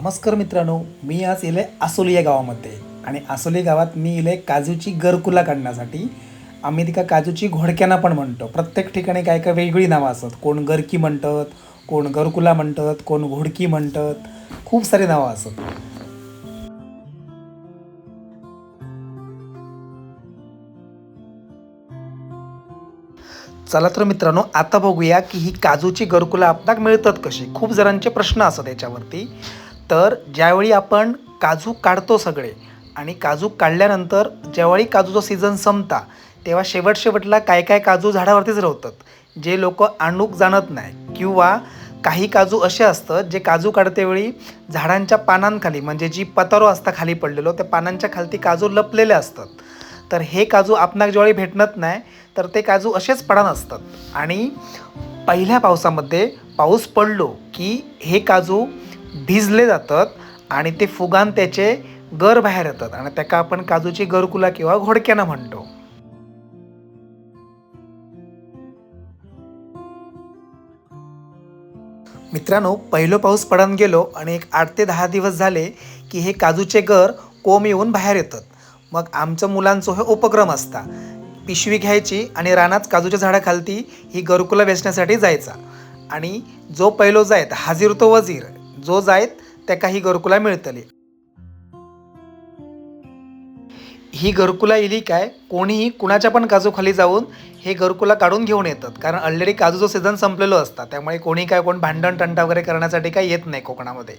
नमस्कार मित्रांनो मी आज इले आसोली या गावामध्ये. आणि आसोली गावात मी इले काजूची गरकुला काढण्यासाठी आम्ही तिका काजूची घोडक्याना पण म्हणतो. प्रत्येक ठिकाणी काय काय वेगळी नावं असतात. कोण गरकी म्हणतात कोण गरकुला म्हणतात कोण घोडकी म्हणतात. खूप सारी नावं असतात. चला तर मित्रांनो आता बघूया की ही काजूची गरकुला आपणाक मिळतात कशी? खूप जणांचे प्रश्न असतात याच्यावरती. तर ज्यावेळी आपण काजू काढतो सगळे आणि काजू काढल्यानंतर ज्यावेळी काजूचा सीझन संपता तेव्हा शेवट शेवटला काय काय काजू झाडावरतीच राहतात जे लोक आणूक जाणत नाही. किंवा काही काजू असे असतात जे काजू काढतेवेळी झाडांच्या पानांखाली म्हणजे जी पतारो असता खाली पडलेलो त्या पानांच्या खालती काजू लपलेले असतात. तर हे काजू आपणाक ज्यावेळी भेटणत नाही तर ते काजू असेच पडान असतात. आणि पहिल्या पावसामध्ये पाऊस पडलो की हे काजू भिजले जातात आणि ते फुगान त्याचे गर बाहेर येतात आणि त्याका आपण काजूची गरकुला किंवा घोडक्यानं म्हणतो. मित्रांनो पहिलो पाऊस पडून गेलो आणि एक आठ ते दहा दिवस झाले की हे काजूचे गर कोंब येऊन बाहेर येतात. मग आमचं मुलांचं हे उपक्रम असता. पिशवी घ्यायची आणि रानात काजूच्या झाडाखालती ही गरकुला वेचण्यासाठी जायचा. आणि जो पहिलो जायत हाजीर तो वजीर जो जायत त्या ही गरकुला मिळतली. ही घरकुला इली काय? कोणीही कुणाच्या पण काजूखाली जाऊन हे घरकुला काढून घेऊन येतात. कारण ऑलरेडी काजूचं सीझन संपलेलो असता. त्यामुळे कोणी काय कोण भांडण टंटा वगैरे करण्यासाठी काही येत नाही कोकणामध्ये.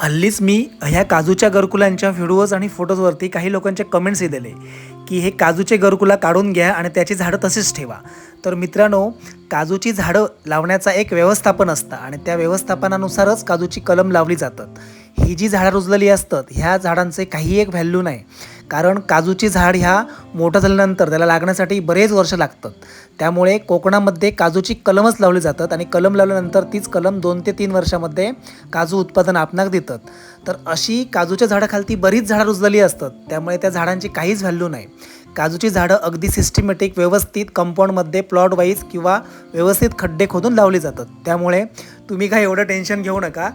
हल्लीच मी ह्या काजूच्या गरकुलांच्या व्हिडिओज आणि फोटोजवरती काही लोकांचे कमेंट्सही दिले. की हे काजूचे गरकुला काढून घ्या आणि त्याची झाडं तशीच ठेवा. तर मित्रांनो काजूची झाडं लावण्याचा एक व्यवस्थापन असतं आणि त्या व्यवस्थापनानुसारच काजूची कलम लावली जातात. ही जी झाडं रुजलेली असतात ह्या झाडांचे काही एक व्हॅल्यू नाही. कारण काजूची झाड ह्या मोठं झाल्यानंतर त्याला लागण्यासाठी बरेच वर्ष लागतात. त्यामुळे कोकणामध्ये काजूची कलमच लावली जातात आणि कलम लावल्यानंतर तीच कलम दोन ते तीन वर्षामध्ये काजू उत्पादन आपणाक देतात. तर अशी काजूच्या झाडाखालती बरीच झाडं रुजलेली असतात. त्यामुळे त्या झाडांची काहीच व्हॅल्यू नाही. काजूची झाडं अगदी सिस्टमॅटिक व्यवस्थित कंपाऊंडमध्ये प्लॉट वाईज किंवा व्यवस्थित खड्डे खोदून लावली जातात. त्यामुळे तुम्ही काय एवढं टेन्शन घेऊ नका.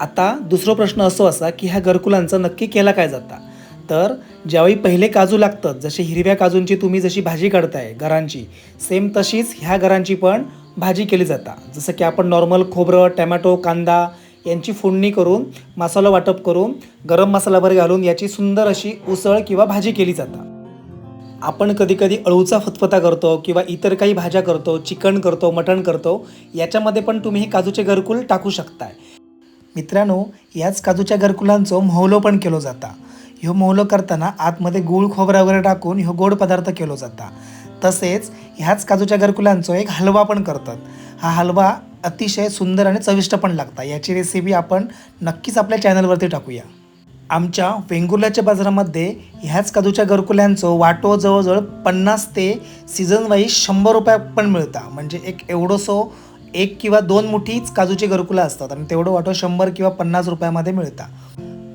आता दुसरा प्रश्न असो असा की ह्या घरकुलांचा नक्की केला काय जाता? तर ज्यावेळी पहिले काजू लागतात जसे हिरव्या काजूंची तुम्ही जशी भाजी काढताय घरांची सेम तशीच ह्या घरांची पण भाजी केली जाता. जसं की आपण नॉर्मल खोबरं टॅमॅटो कांदा यांची फोडणी करून मसाला वाटप करून गरम मसालाभर घालून याची सुंदर अशी उसळ किंवा भाजी केली जाता. आपण कधीकधी अळूचा फतफता करतो किंवा इतर काही भाज्या करतो चिकन करतो मटण करतो याच्यामध्ये पण तुम्ही हे काजूचे घरकुल टाकू शकताय. मित्रांनो याच काजूच्या घरकुलांचो मोहलो पण केलो जाता. ह्यो मोहलो करताना आतमध्ये गूळ खोबरा वगैरे टाकून ह्यो गोड पदार्थ केलो जाता. तसेच ह्याच काजूच्या घरकुलांचो एक हलवा पण करतात. हा हलवा अतिशय सुंदर आणि चविष्ट पण लागता याची रेसिपी आपण नक्कीच आपल्या चॅनलवरती टाकूया. आमच्या वेंगुर्ल्याच्या बाजारामध्ये ह्याच काजूच्या घरकुल्यांचो वाटो जवळजवळ पन्नास ते सीझनवाईज शंभर रुपया पण मिळता म्हणजे एक एवढंसो एक किंवा दोन मुठीच काजूची घरकुलं असतात आणि तेवढं वाटो शंभर किंवा पन्नास रुपयामध्ये मिळतात.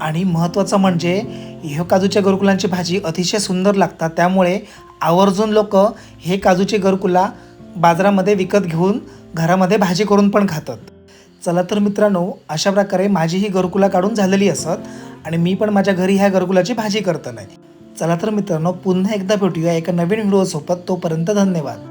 आणि महत्त्वाचं म्हणजे ह्या काजूच्या घरकुलांची भाजी अतिशय सुंदर लागतात. त्यामुळे आवर्जून लोक हे काजूची घरकुला बाजारामध्ये विकत घेऊन घरामध्ये भाजी करून पण खातात. चला तर मित्रांनो अशा प्रकारे माझी ही घरकुला काढून झालेली असत आणि मी पण माझ्या घरी ह्या घरकुलाची भाजी करत नाही चला तर मित्रांनो पुन्हा एकदा भेटूया एका नवीन व्हिडिओसोबत. तोपर्यंत धन्यवाद.